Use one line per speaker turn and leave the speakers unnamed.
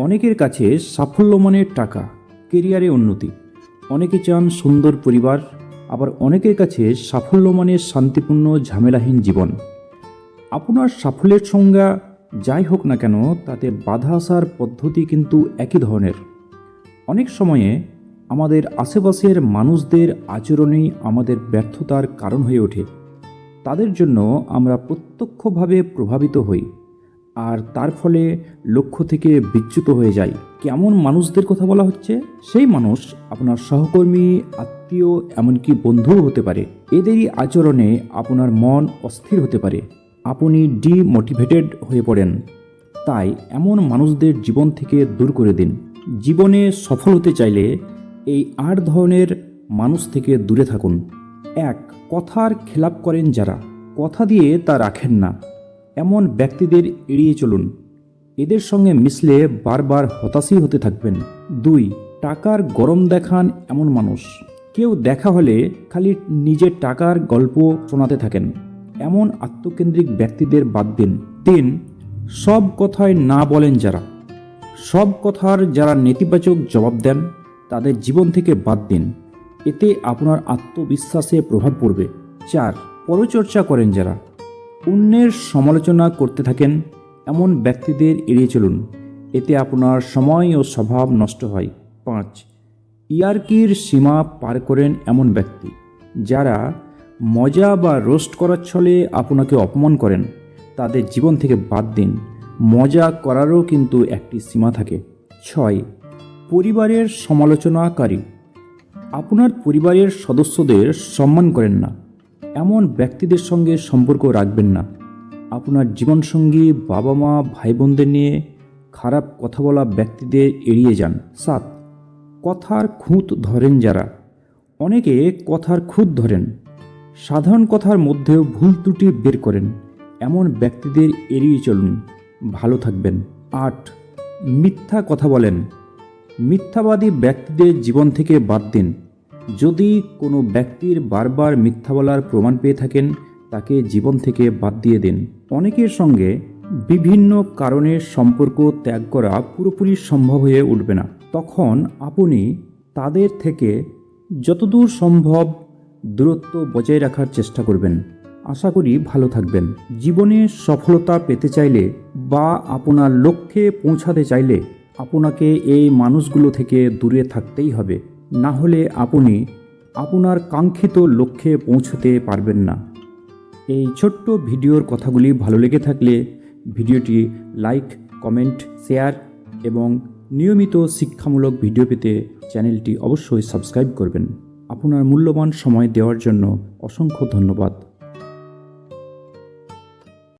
অনেকের কাছে সাফল্য মানে টাকা, কেরিয়ারে উন্নতি। অনেকে চান সুন্দর পরিবার, আবার অনেকের কাছে সাফল্য মানে শান্তিপূর্ণ, ঝামেলাহীন জীবন। আপনার সাফল্যের সংজ্ঞা যাই হোক না কেন, তাতে বাধা আসার পদ্ধতি কিন্তু একই ধরনের। অনেক সময়ে আমাদের আশেপাশের মানুষদের আচরণই আমাদের ব্যর্থতার কারণ হয়ে ওঠে। তাদের জন্য আমরা প্রত্যক্ষভাবে প্রভাবিত হই। আর তার ফলে লক্ষ্য থেকে বিচ্যুত হয়ে যাই কেমন মানুষদের কথা বলা হচ্ছে? সেই মানুষ আপনার সহকর্মী, আত্মীয়, এমনকি বন্ধুও হতে পারে। এদেরই আচরণে আপনার মন অস্থির হতে পারে। আপনি ডিমোটিভেটেড হয়ে পড়েন। তাই এমন মানুষদের জীবন থেকে দূর করে দিন। জীবনে সফল হতে চাইলে এই আট ধরনের মানুষ থেকে দূরে থাকুন। এক, কথার খেলাপ করেন যারা। কথা দিয়ে তা রাখেন না। এমন ব্যক্তিদের এড়িয়ে চলুন। এদের সঙ্গে মিশলে বারবার হতাশই হতে থাকবেন। দুই, টাকার গরম দেখান এমন মানুষ। কেউ দেখা হলে খালি নিজের টাকার গল্প শোনাতে থাকেন। এমন আত্মকেন্দ্রিক ব্যক্তিদের বাদ দিন। তিন, সব কথায় না বলেন যারা। সব কথার যারা নেতিবাচক জবাব দেন, তাদের জীবন থেকে বাদ দিন। এতে আপনার আত্মবিশ্বাসে প্রভাব পড়বে। চার, পরচর্চা করেন যারা। অন্যের সমালোচনা করতে থাকেন, এমন ব্যক্তিদের এড়িয়ে চলুন। এতে আপনার সময় ও স্বভাব নষ্ট হয়। পাঁচ, ইয়ার্কির সীমা পার করেন এমন ব্যক্তি, যারা মজা বা রোস্ট করার ছলে আপনাকে অপমান করেন। তাদের জীবন থেকে বাদ দিন। মজা করারও কিন্তু একটি সীমা থাকে। ছয়, পরিবারের সমালোচনাকারী। আপনার পরিবারের সদস্যদের সম্মান করেন না। এমন ব্যক্তিদের সঙ্গে সম্পর্ক রাখবেন না। আপনার জীবনসঙ্গী বাবা মা ভাই বোনদের নিয়ে খারাপ কথা বলা ব্যক্তিদের এড়িয়ে যান। সাত, কথার খুঁত ধরেন যারা। অনেকে কথার খুঁত ধরেন। সাধারণ কথার মধ্যেও ভুল ত্রুটি বের করেন। এমন ব্যক্তিদের এড়িয়ে চলুন। ভালো থাকবেন। আট, মিথ্যা কথা বলেন। মিথ্যাবাদী ব্যক্তিদের জীবন থেকে বাদ দিন। যদি কোনো ব্যক্তির বারবার মিথ্যা বলার প্রমাণ পেয়ে থাকেন, তাকে জীবন থেকে বাদ দিয়ে দিন। অনেকের সঙ্গে বিভিন্ন কারণে সম্পর্ক ত্যাগ করা পুরোপুরি সম্ভব হয়ে উঠবে না। তখন আপনি তাদের থেকে যতদূর সম্ভব দূরত্ব বজায় রাখার চেষ্টা করবেন। আশা করি ভালো থাকবেন। জীবনে সফলতা পেতে চাইলে বা আপনার লক্ষ্যে পৌঁছাতে চাইলে আপনাকে এই মানুষগুলো থেকে দূরে থাকতেই হবে। না হলে আপনি আপনার কাঙ্ক্ষিত লক্ষ্যে পৌঁছতে পারবেন না। এই ছোট্ট ভিডিওর কথাগুলি ভালো লেগে থাকলে ভিডিওটি লাইক, কমেন্ট, শেয়ার এবং নিয়মিত শিক্ষামূলক ভিডিও পেতে চ্যানেলটি অবশ্যই সাবস্ক্রাইব করবেন। আপনার মূল্যবান সময় দেওয়ার জন্য অসংখ্য ধন্যবাদ।